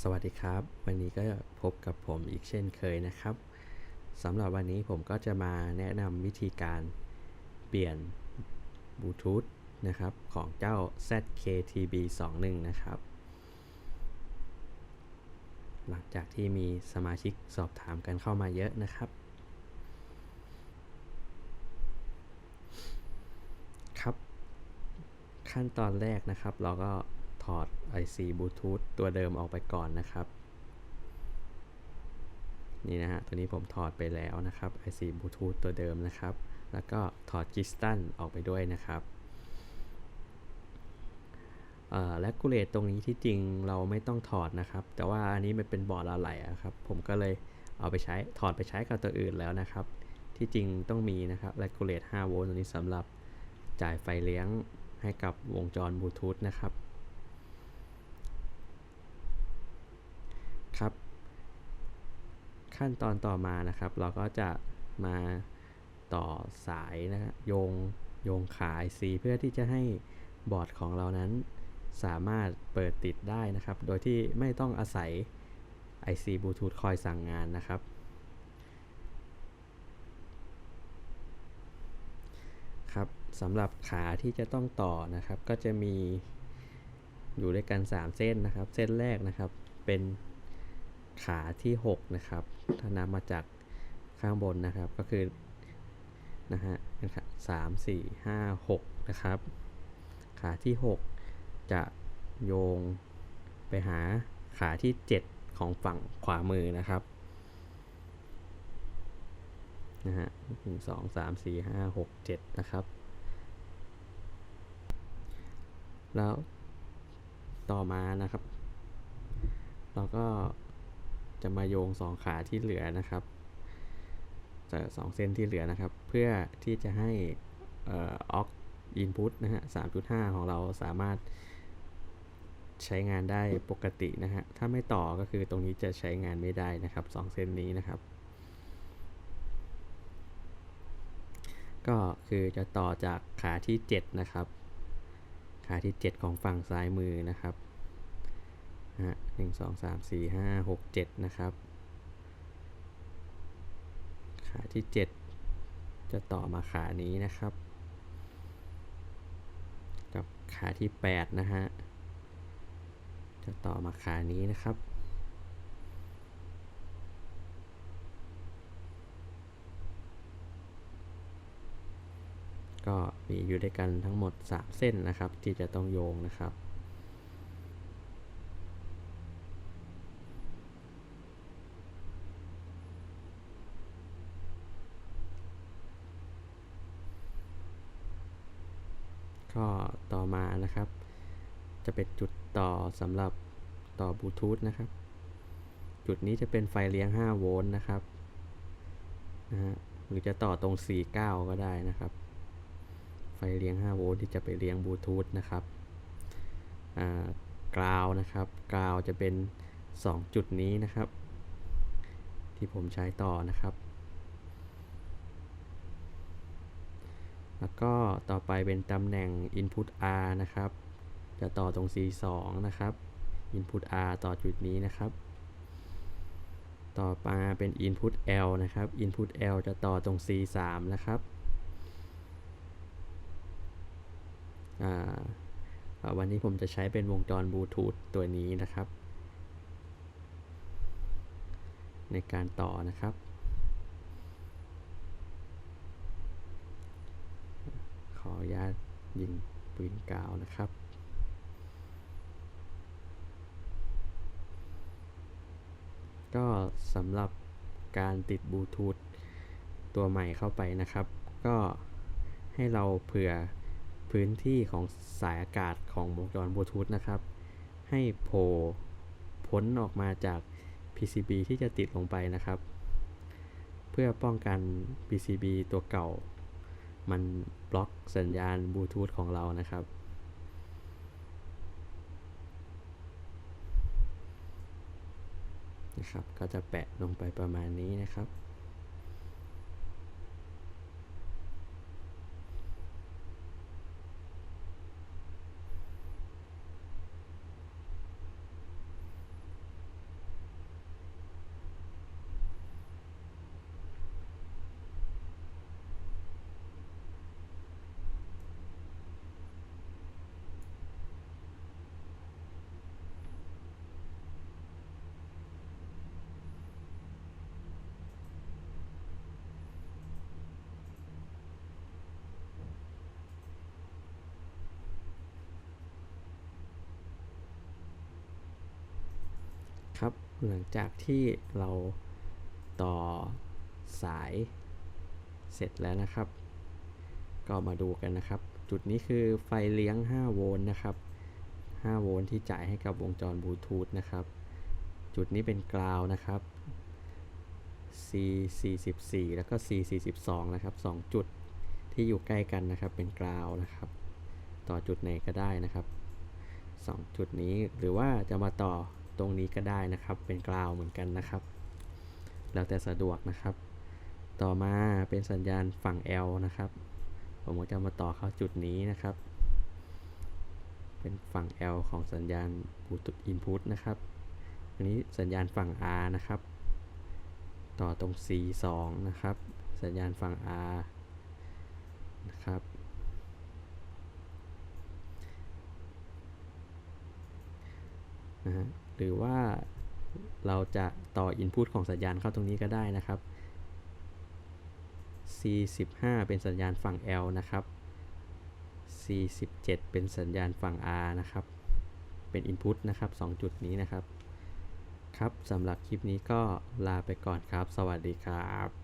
สวัสดีครับ วันนี้ก็พบกับผมอีกเช่นเคยนะครับสำหรับวันนี้ผมก็จะมาแนะนำวิธีการเปลี่ยนบลูทูธนะครับของเจ้า ZKTB21 นะครับ หลังจากที่มีสมาชิกสอบถามกันเข้ามาเยอะนะครับ ครับ ขั้นตอนแรกนะครับเราก็ ถอด IC Bluetooth ตัวเดิมออกไปก่อนนะครับ นี่นะฮะ ตัวนี้ผมถอดไปแล้วนะครับ IC Bluetooth ตัวเดิมนะครับ แล้วก็ถอดกิสตันออกไปด้วยนะครับและกูเลตตรงนี้ที่จริงเราไม่ต้องถอดนะครับ แต่ว่าอันนี้มันเป็นบอร์ดอะไหล่ครับ ผมก็เลยเอาไปใช้ถอดไปใช้กับตัวอื่นแล้วนะครับ ที่จริงต้องมีนะครับและกูเลต5โวลต์ตัวนี้สำหรับจ่ายไฟเลี้ยงให้กับวงจรบลูทูธนะครับ ขั้นตอนต่อมานะครับ เราก็จะมาต่อสายนะโยงโยงขายซีเพื่อที่จะให้บอร์ดของเรานั้นสามารถเปิดติดได้นะครับ โดยที่ไม่ต้องอาศัย IC Bluetooth คอยสั่งงานนะครับ ครับสำหรับขาที่จะต้องต่อนะครับ ก็จะมีอยู่ด้วยกัน 3 เส้นนะครับ เส้นแรกนะครับเป็น ขาที่6นะครับถ้านับมาจากข้างบนนะครับก็คือนะฮะสามสี่ห้าหกนะครับ ขาที่ 6 จะโยงไปหาขาที่ 7 ของฝั่งขวามือนะครับนะฮะหนึ่งสองสามสี่ห้าหกเจ็ดนะครับ แล้วต่อมานะครับ เราก็ จะมาโยงสองขาที่เหลือนะครับจะสองเส้นที่เหลือนะครับ เพื่อที่จะให้ออกอินพุตนะฮะ3.5ของเราสามารถใช้งานได้ปกตินะฮะ ถ้าไม่ต่อก็คือตรงนี้จะใช้งานไม่ได้นะครับสองเส้นนี้นะครับ ก็คือจะต่อจากขาที่ 7 นะครับ ขาที่ 7 ของฝั่งซ้ายมือนะครับ ฮะหนึ่งสองสามสี่ห้าหกเจ็ดนะครับ ขาที่เจ็ดจะต่อมาขานี้นะครับ กับขาที่แปดนะฮะ จะต่อมาขานี้นะครับก็มีอยู่ด้วยกันทั้งหมด 3 เส้นนะครับ ที่จะต้องโยงนะครับ ก็ต่อมานะครับ จะเป็นจุดต่อสำหรับต่อบลูทูธนะครับ จุดนี้จะเป็นไฟเลี้ยง 5 โวลต์นะครับนะฮะหรือจะต่อตรง 49 ก็ได้นะครับ ไฟเลี้ยง 5 โวลต์ที่จะไปเลี้ยงบลูทูธนะครับกราวนะครับกราวจะเป็น 2 จุดนี้นะครับ ที่ผมใช้ต่อนะครับ แล้วก็ต่อไปเป็นตำแหน่ง input r นะครับ จะต่อตรง c2 นะครับ input r ต่อจุดนี้นะครับ ต่อมาเป็น input l นะครับ input l จะต่อตรง c3 นะครับวันนี้ผมจะใช้เป็นวงจรบลูทูธตัวนี้นะครับ ในการต่อนะครับข ออนุญาตยิงปืนกาวนะครับ ก็สำหรับการติดบลูทูธตัวใหม่เข้าไปนะครับ ก็ให้เราเผื่อพื้นที่ของสายอากาศของวงจรบลูทูธนะครับ ให้โผล่พ้นออกมาจาก PCB ที่จะติดลงไปนะครับ เพื่อป้องกัน PCB ตัวเก่า มันบล็อกสัญญาณบลูทูธของเรานะครับ นะครับ ก็จะแปะลงไปประมาณนี้นะครับ ครับ หลังจากที่เราต่อสายเสร็จแล้วนะครับ ก็มาดูกันนะครับ จุดนี้คือไฟเลี้ยง 5 โวลต์นะครับ 5 โวลต์ที่จ่ายให้กับวงจรบลูทูธนะครับ จุดนี้เป็นกราวนะครับ C 44แล้วก็ C 42นะครับ 2 จุดที่อยู่ใกล้กันนะครับ เป็นกราวนะครับ ต่อจุดไหนก็ได้นะครับ 2 จุดนี้หรือว่าจะมาต่อ ตรงนี้ก็ได้นะครับ เป็นกราวเหมือนกันนะครับ แล้วแต่สะดวกนะครับ ต่อมาเป็นสัญญาณฝั่ง L นะครับ ผมก็จะมาต่อเข้าจุดนี้นะครับ เป็นฝั่ง L ของสัญญาณ Bluetooth Input นะครับ อันนี้สัญญาณฝั่ง R นะครับ ต่อตรง C 2 นะครับ สัญญาณฝั่ง R นะครับ นะฮะหรือว่าเราจะต่อ Input ของสัญญาณเข้าตรงนี้ก็ได้นะครับ C15 เป็นสัญญาณฝั่ง L นะครับ C17 เป็นสัญญาณฝั่ง R นะครับ เป็น Input นะครับ 2 จุดนี้นะครับ ครับสำหรับคลิปนี้ก็ลาไปก่อนครับ สวัสดีครับ